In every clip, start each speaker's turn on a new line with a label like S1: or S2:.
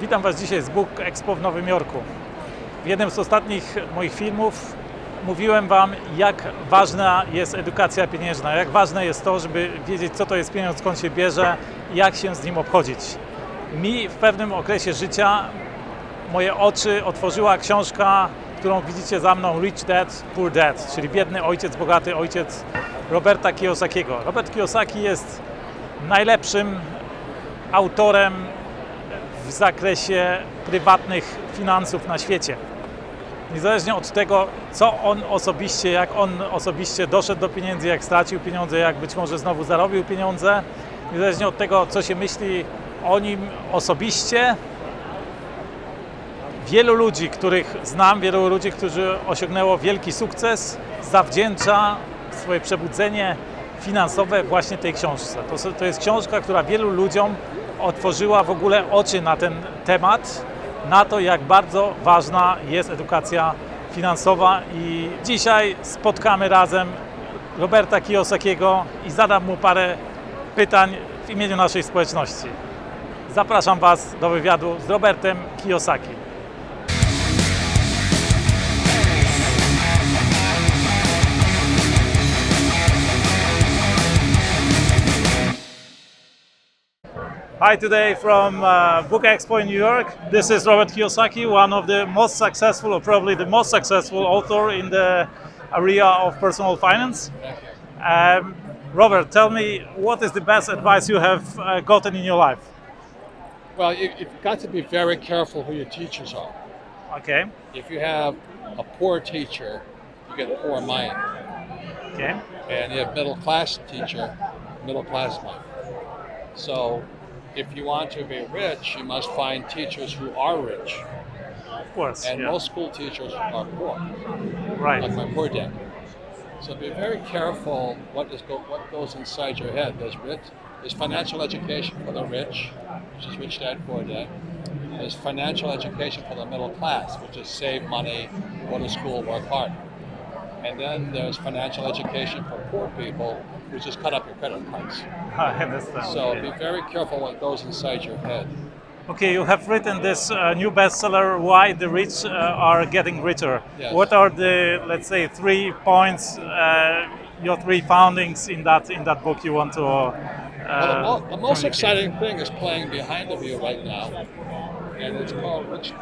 S1: Witam Was dzisiaj z Book Expo w Nowym Jorku. W jednym z ostatnich moich filmów mówiłem Wam, jak ważna jest edukacja pieniężna, jak ważne jest to, żeby wiedzieć, co to jest pieniądz, skąd się bierze i jak się z nim obchodzić. Mi w pewnym okresie życia moje oczy otworzyła książka, którą widzicie za mną, Rich Dad, Poor Dad, czyli Biedny Ojciec, Bogaty Ojciec Roberta Kiyosakiego. Robert Kiyosaki jest najlepszym autorem w zakresie prywatnych finansów na świecie. Niezależnie od tego, co on osobiście, jak on osobiście doszedł do pieniędzy, jak stracił pieniądze, jak być może znowu zarobił pieniądze, niezależnie od tego, co się myśli o nim osobiście, wielu ludzi, których znam, wielu ludzi, którzy osiągnęło wielki sukces, zawdzięcza swoje przebudzenie finansowe właśnie tej książce. To, to jest książka, która wielu ludziom otworzyła w ogóle oczy na ten temat, na to, jak bardzo ważna jest edukacja finansowa i dzisiaj spotkamy razem Roberta Kiyosakiego i zadam mu parę pytań w imieniu naszej społeczności. Zapraszam Was do wywiadu z Robertem Kiyosaki. Hi, today from uh, Book Expo in New York. This is Robert Kiyosaki, one of the most successful, or probably the most successful author in the area of personal finance. Um, Robert, tell me what is the best advice you have uh, gotten in your life?
S2: Well, you, you've got to be very careful who your teachers are.
S1: Okay,
S2: If you have a poor teacher, you get a poor mind.
S1: okay,
S2: And you have middle class teacher, middle class mind. So if you want to be rich, you must find teachers who are rich.
S1: of course.
S2: And
S1: yeah.
S2: most school teachers are poor,
S1: Right.
S2: like my poor dad. So be very careful what is go, what goes inside your head. There's rich, there's financial education for the rich, which is rich dad, poor dad. There's financial education for the middle class, which is save money, go to school, work hard. And then there's financial education for poor people, which is cut up your credit cards.
S1: I understand.
S2: So
S1: okay.
S2: be very careful what goes inside your head.
S1: Okay, you have written this uh, new bestseller, Why the Rich uh, Are Getting Richer.
S2: Yes.
S1: What are the, let's say, three points, uh, your three foundings in that in that book you want to? Uh,
S2: Well, the, mo- the most exciting thing is playing behind of you right now, and it's called Rich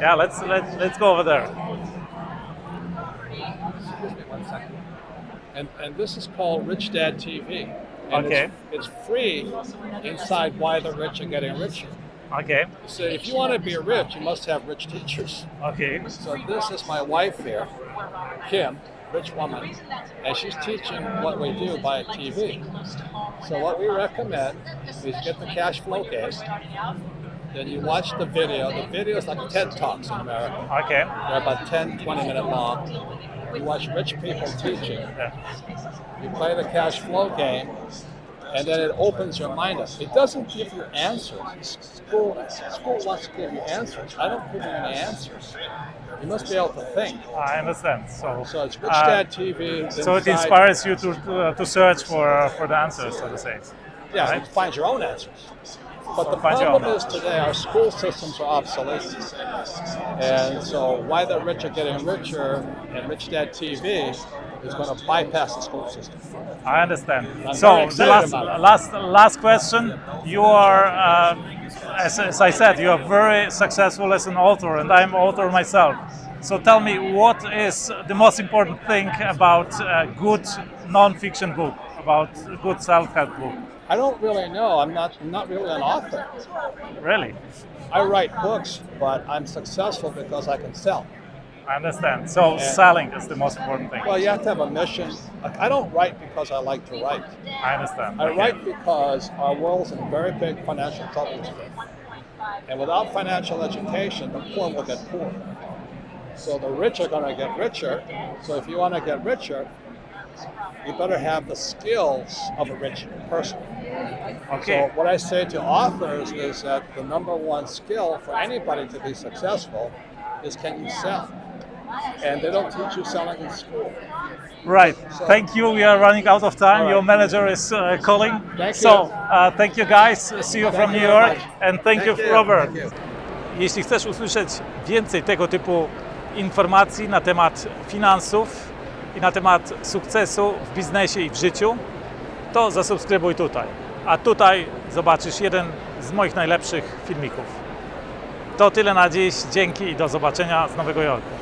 S1: Yeah, let's let's let's go over there.
S2: Excuse me one second. And, and this is called Rich Dad TV. And
S1: Okay.
S2: It's, it's free inside Why the Rich Are Getting Richer.
S1: Okay,
S2: So if you want to be rich, you must have rich teachers.
S1: okay,
S2: So this is my wife here, Kim, rich woman, and she's teaching what we do by TV. So what we recommend is get the cash flow case, then you watch the video. The video is like TED Talks in America.
S1: okay.
S2: They're about 10, 20 minute long. You watch rich people teaching.
S1: Yeah.
S2: You play the cash flow game, and then it opens your mind up. It doesn't give you answers. School, school wants to give you answers. I don't give you any answers. You must be able to think.
S1: I understand. So,
S2: So it's Rich
S1: uh,
S2: Dad TV.
S1: so it inspires you to uh, to search for for the answers, so to say.
S2: Yeah,
S1: right?
S2: find your own answers. But the problem is today our school systems are obsolete. And so why the rich are getting richer and Rich Dad TV is going to bypass the school system.
S1: I understand.
S2: I'm
S1: so the last last last question. You are, uh, as, as I said, you are very successful as an author, and I'm author myself. So tell me, what is the most important thing about a good non-fiction book, about a good self-help book?
S2: I don't really know. I'm not I'm not really an author.
S1: Really,
S2: I write books, but I'm successful because I can sell.
S1: I understand. So selling is the most important thing.
S2: Well, you have to have a mission. Like, I don't write because I like to write.
S1: I understand.
S2: I
S1: Okay.
S2: write because our world's in very big financial trouble today. And without financial education, the poor will get poor. So the rich are going to get richer. So if you want to get richer, you better have the skills of a rich person.
S1: Okay.
S2: So what I say to authors is that the number one skill for anybody to be successful is can you sell? And they don't teach you selling in school.
S1: Right. So, Thank you. We are running out of time. Your manager is uh, calling.
S3: Thank
S1: so,
S3: you.
S1: uh, thank you guys. See you from
S3: you
S1: New York. And thank, you,
S3: you.
S1: Robert.
S3: Thank you.
S1: Jeśli chcesz usłyszeć więcej tego typu informacji na temat finansów i na temat sukcesu w biznesie i w życiu, to zasubskrybuj tutaj. A tutaj zobaczysz jeden z moich najlepszych filmików. To tyle na dziś. Dzięki i do zobaczenia z Nowego Jorku.